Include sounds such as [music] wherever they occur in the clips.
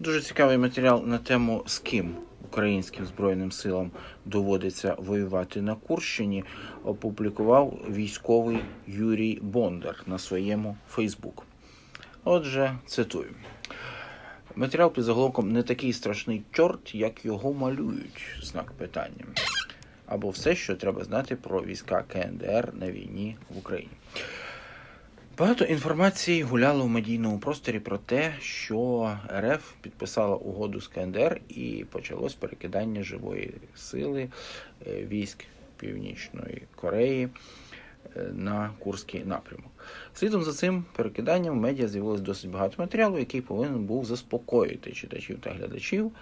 Дуже цікавий матеріал на тему, з ким українським збройним силам доводиться воювати на Курщині. Опублікував військовий Юрій Бондар на своєму Фейсбук. Отже, цитую. Матеріал під заголовком не такий страшний чорт, як його малюють. Знак питання. Або все, що треба знати про війська КНДР на війні в Україні. Багато інформації гуляло в медійному просторі про те, що РФ підписала угоду з КНДР і почалось перекидання живої сили е, військ Північної Кореї е, на Курський напрямок. Слідом за цим перекиданням в медіа з'явилось досить багато матеріалу, який повинен був заспокоїти читачів та глядачів.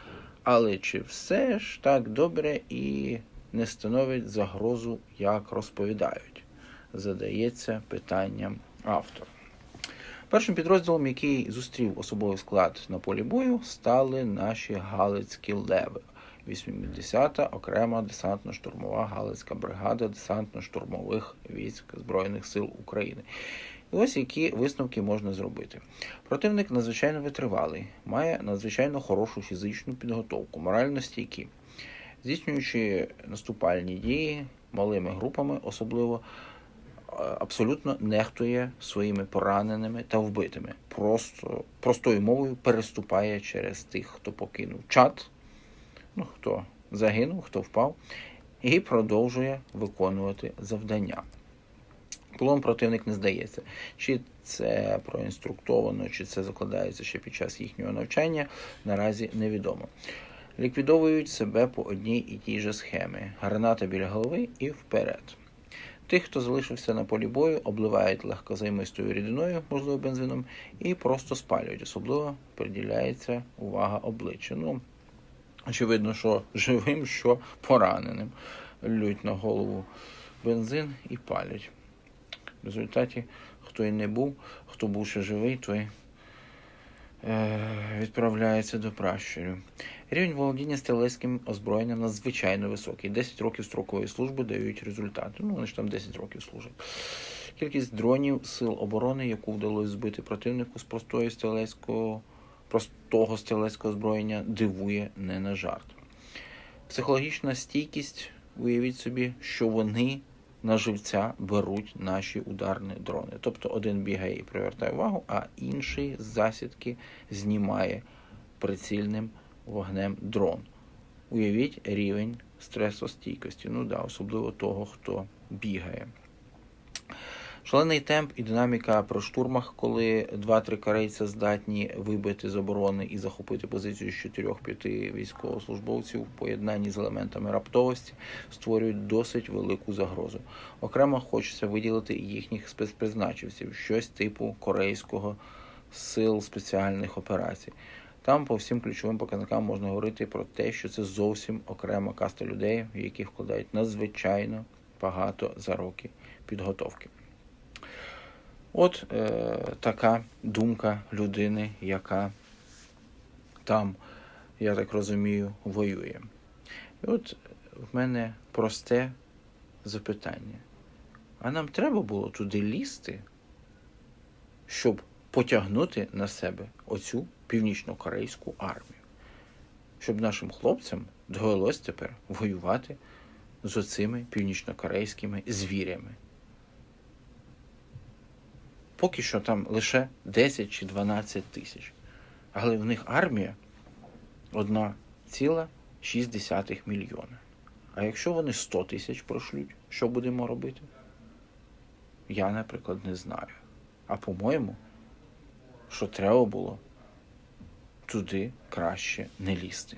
Але чи все ж так добре і не становить загрозу, як розповідають? Задається питанням автор. Першим підрозділом, який зустрів особовий склад на полі бою, стали наші Галицькі леви. 80-та окрема десантно-штурмова Галицька бригада десантно-штурмових військ Збройних сил України. І ось які висновки можна зробити. Противник надзвичайно витривалий, має надзвичайно хорошу фізичну підготовку, морально стійкі, здійснюючи наступальні дії малими групами, особливо абсолютно нехтує своїми пораненими та вбитими. Просто простою мовою переступає через тих, хто покинув чат, ну хто загинув, хто впав, і продовжує виконувати завдання. Полон противник не здається. Чи це проінструктовано, чи це закладається ще під час їхнього навчання, наразі невідомо. Ліквідовують себе по одній і тій же схемі: граната біля голови і вперед. Тих, хто залишився на полі бою, обливають легкозаймистою рідиною, можливо, бензином, і просто спалюють. Особливо приділяється увага обличчя. Ну, очевидно, що [laughs] живим, що пораненим. Лють на голову бензин і палять. В результаті, хто і не був, хто був ще живий, той відправляється до пращурів. Рівень володіння стрілецьким озброєнням надзвичайно високий. 10 років строкової служби дають результати. Ну, вони ж там 10 років служать. Кількість дронів сил оборони, яку вдалося збити противнику з простої стрілецького, простого стрілецького озброєння, дивує не на жарт. Психологічна стійкість, уявіть собі, що вони на живця беруть наші ударні дрони. Тобто один бігає і привертає увагу, а інший з засідки знімає прицільним вогнем дрон. Уявіть рівень стресостійкості. Ну да, особливо того, хто бігає. Шалений темп і динаміка про штурмах, коли 2-3 корейця здатні вибити з оборони і захопити позицію з 4-5 військовослужбовців в поєднанні з елементами раптовості, створюють досить велику загрозу. Окремо хочеться виділити їхніх спецпризначивців, щось типу корейського сил спеціальних операцій. Там по всім ключовим показникам можна говорити про те, що це зовсім окрема каста людей, в яких вкладають надзвичайно багато за роки підготовки. От е, така думка людини, яка там, я так розумію, воює. І от в мене просте запитання. А нам треба було туди лізти, щоб потягнути на себе оцю північно-корейську армію, щоб нашим хлопцям довелось тепер воювати з оцими північно-корейськими звірями. Поки що там лише 10 чи 12 тисяч. Але в них армія 1,6 мільйона. А якщо вони 100 тисяч прошлють, що будемо робити? Я, наприклад, не знаю. А по-моєму, що треба було туди краще не лізти.